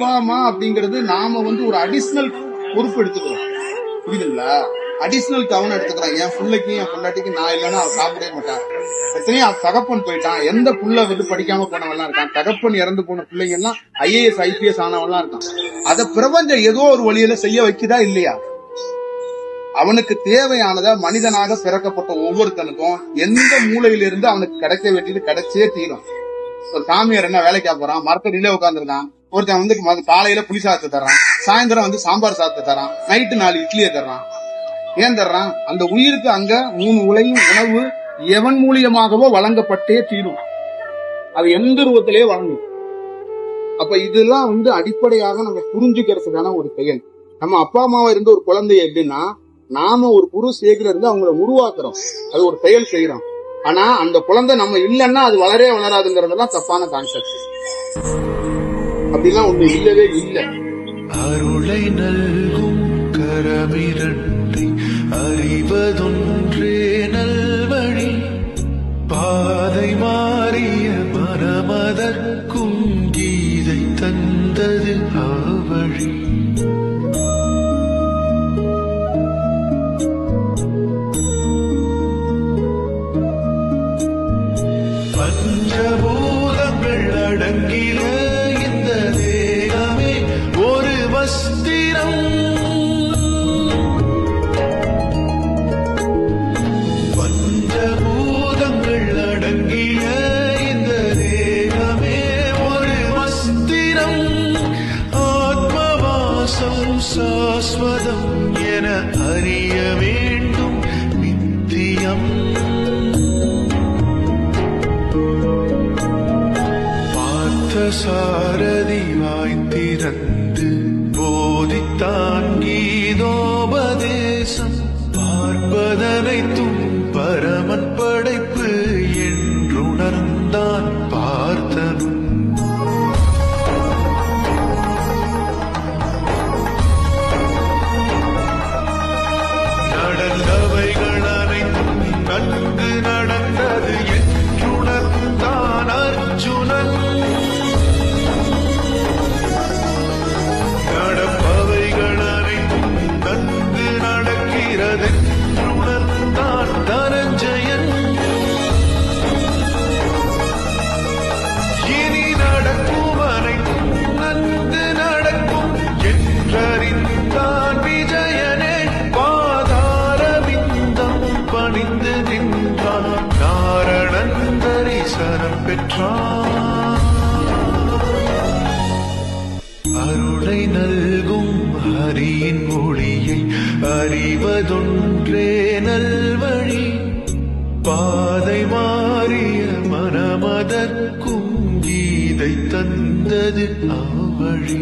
அப்பா அப்படிங்கிறது நாம வந்து ஒரு அடிஷ்னல் பொறுப்பு எடுத்துக்கிறோம். புரியுதுங்களா? அடிஷ்னல் கவனம் எடுத்துக்கிறோம். என் பிள்ளைக்கு என் பிள்ளாட்டிக்கு நான் இல்லைன்னா அவன் சாப்பிடவே மாட்டான் எத்தனையும் அவன் தகப்பன் போயிட்டான். எந்த புள்ள வந்து படிக்காம போனவெல்லாம் இருக்கான். தகப்பன் இறந்து போன பிள்ளைங்க எல்லாம் ஐஏஎஸ் ஐபிஎஸ் ஆனவெல்லாம் இருக்கான். அத பிரபஞ்சம் ஏதோ ஒரு வழியில செய்ய வைக்குதா இல்லையா? அவனுக்கு தேவையானத மனிதனாக பிறக்கப்பட்ட ஒவ்வொருத்தனுக்கும் எந்த மூலையிலிருந்து அவனுக்கு கிடைக்க வேண்டியது கிடைச்சே தீரும். சாமியார் என்ன வேலைக்கா போறான்? மரத்தடியிலே உட்காந்துருக்கான் ஒருத்தன் வந்து ம- காலையில புளி சாத்து தர்றான் சாயந்தரம் வந்து சாம்பார் சாத்து தரான் நைட்டு நாலு இட்லியை தர்றான். ஏன் தர்றான்? அந்த உயிருக்கு அங்க மூணு உலையும் உணவு எவன் மூலியமாகவோ வழங்கப்பட்டே தீரும். அது எந்த ரூபத்திலே வழங்கும். அப்ப இதெல்லாம் வந்து அடிப்படையாக நம்ம புரிஞ்சுக்கிறதுக்கான ஒரு செயல். நம்ம அப்பா அம்மாவை இருந்த ஒரு குழந்தை எப்படின்னா நாம ஒரு குரு சேகர இருந்து அவங்கள உருவாக்குறோம். அது ஒரு செயல் செய்யறோம் ஆனா அந்த குழந்தை நம்ம இல்லைன்னா அது வளரே வளராதுங்கிறதெல்லாம் தப்பான கான்செப்ட் அப்படிலாம் ஒண்ணு இல்லவே இல்லை. அருளை நல்கும் கரமிரட்டை அறிவதொன்றே நல்வழி பாதை மாறிய மனமதற்கும் கீதை தந்தது ஆவழி பஞ்சபூதங்கள் அடங்கின சாஸ்வதம் என அறிய வேண்டும் நித்தியம். பார்த்த சாரதி வாய்த்திறந்து போதித்தான் கீதோபதேசம். பார்ப்பதனைத்தும் பரமன் படைப்பு பெற்றான் அருளை நல்கும் ஹரியின் மொழியை அறிவதொன்றே நல்வழி. பாதை மாறிய மனமதற்கும் கீதை தந்தது ஆவழி.